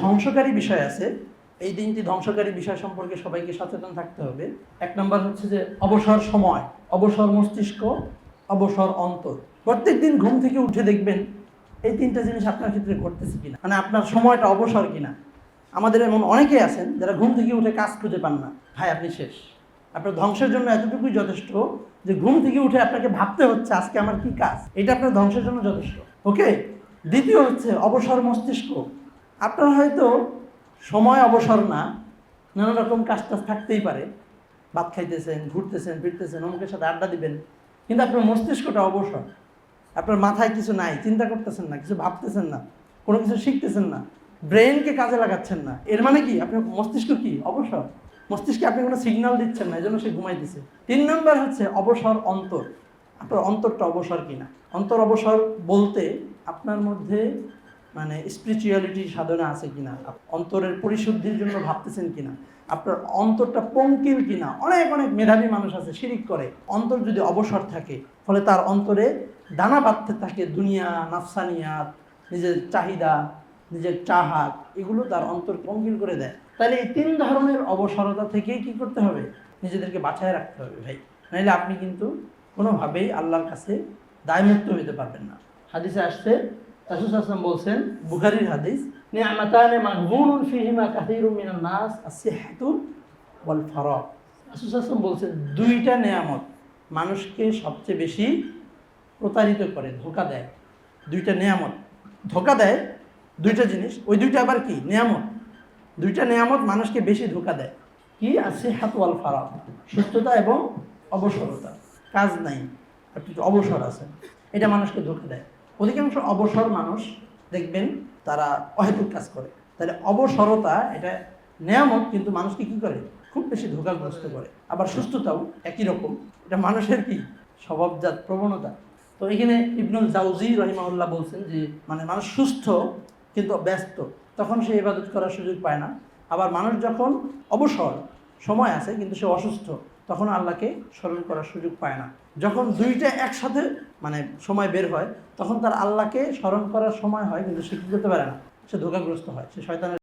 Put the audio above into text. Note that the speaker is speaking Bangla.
ধ্বংসকারী বিষয় আছে। এই তিনটি ধ্বংসকারী বিষয় সম্পর্কে সবাইকে সচেতন থাকতে হবে। এক নম্বর হচ্ছে যে অবসর সময়, অবসর মস্তিষ্ক, অবসর অন্তর। প্রত্যেক দিন ঘুম থেকে উঠে দেখবেন এই তিনটা জিনিস আপনার ক্ষেত্রে ঘটতেছে কিনা মানে আপনার সময়টা অবসর কিনা। আমাদের এমন অনেকেই আছেন যারা ঘুম থেকে উঠে কাজ খুঁজে পান না। ভাই, আপনি শেষ। আপনার ধ্বংসের জন্য এতটুকুই যথেষ্ট যে ঘুম থেকে উঠে আপনাকে ভাবতে হচ্ছে, আজকে আমার কি কাজ? এটা আপনার ধ্বংসের জন্য যথেষ্ট। ওকে দ্বিতীয় হচ্ছে অবসর মস্তিষ্ক। আপনার হয়তো সময় অবসর না, নানা রকম কাজ টাজ থাকতেই পারে। ভাত খাইতেছেন, ঘুরতেছেন, ফিরতেছেন, অমুকের সাথে আড্ডা দিবেন, কিন্তু আপনার মস্তিষ্কটা অবসর। আপনার মাথায় কিছু নাই, চিন্তা করতেছেন না, কিছু ভাবতেছেন না, কোনো কিছু শিখতেছেন না ব্রেনকে কাজে লাগাচ্ছেন না। এর মানে কি? আপনার মস্তিষ্ক কি? অবসর। মস্তিষ্কে আপনি কোনো সিগন্যাল দিচ্ছেন না এই জন্য সে ঘুমাই দিচ্ছে তিন নম্বর হচ্ছে অবসর অন্তর। আপনার অন্তরটা অবসর কিনা? অন্তর অবসর বলতে আপনার মধ্যে মানে স্পিরিচুয়ালিটি সাধনা আছে কিনা? অন্তরের পরিশুদ্ধির জন্য ভাবতেছেন কিনা? আপনার অন্তরটা পঙ্কিল কিনা? অনেক অনেক মেধাবী মানুষ আছে, শিরিক করে। অন্তর যদি অবসর থাকে, ফলে তার অন্তরে দানা বাঁধতে থাকে দুনিয়া, নাফসানিয়াত, নিজের চাহিদা, নিজের চাহাত, এগুলো তার অন্তর পঙ্কিল করে দেয়। তাহলে এই তিন ধরনের অবসরতা থেকেই কি করতে হবে? নিজেদেরকে বাঁচায় রাখতে হবে, ভাই। নাহলে আপনি কিন্তু কোনোভাবেই আল্লাহর কাছে দায়মুক্ত হইতে পারবেন না। হাদিসে আসছে রাসূল আসলাম বলছেন, বুখারীর হাদিস, নিয়ামাতানে মাগবুনুন ফিহিমা কাসীরুম মিনান নাস আসিহহাতু ওয়াল ফারাগ। রাসূল বলছেন, দুইটা নেয়ামত মানুষকে সবচেয়ে বেশি প্রতারিত করে, ধোকা দেয়। দুইটা নেয়ামত, ধোকা দেয় দুইটা জিনিস, ওই দুইটা আবার কি? নিয়ামত। দুইটা নেয়ামত মানুষকে বেশি ধোকা দেয়। কি? আছে হাতওয়াল ফারাগ। সুস্থতা এবং অবসরতা। কাজ নাই আপনি অবসর আছেন এটা মানুষকে ধোকা দেয়। অধিকাংশ অবসর মানুষ দেখবেন তারা অহেতুক কাজ করে। তাহলে অবসরতা এটা নেয়ামত, কিন্তু মানুষকে কি করে? খুব বেশি ধোকাগ্রস্ত করে। আবার সুস্থতাও একই রকম। এটা মানুষের কি? স্বভাবজাত প্রবণতা। তো এখানে ইবনুল জাউজি রহিমাউল্লাহ বলছেন যে মানে মানুষ সুস্থ কিন্তু ব্যস্ত। তখন সে ইবাদত করার সুযোগ পায় না। আবার মানুষ যখন অবসর সময় আছে, কিন্তু সে অসুস্থ, তখন আল্লাহকে স্মরণ করার সুযোগ পায় না। যখন দুইটা একসাথে মানে সময় বের হয়, তখন তার আল্লাহকে স্মরণ করার সময় হয়, কিন্তু সে কী করতে পারে না? সে ধোকাগ্রস্ত হয়, সে শয়তানের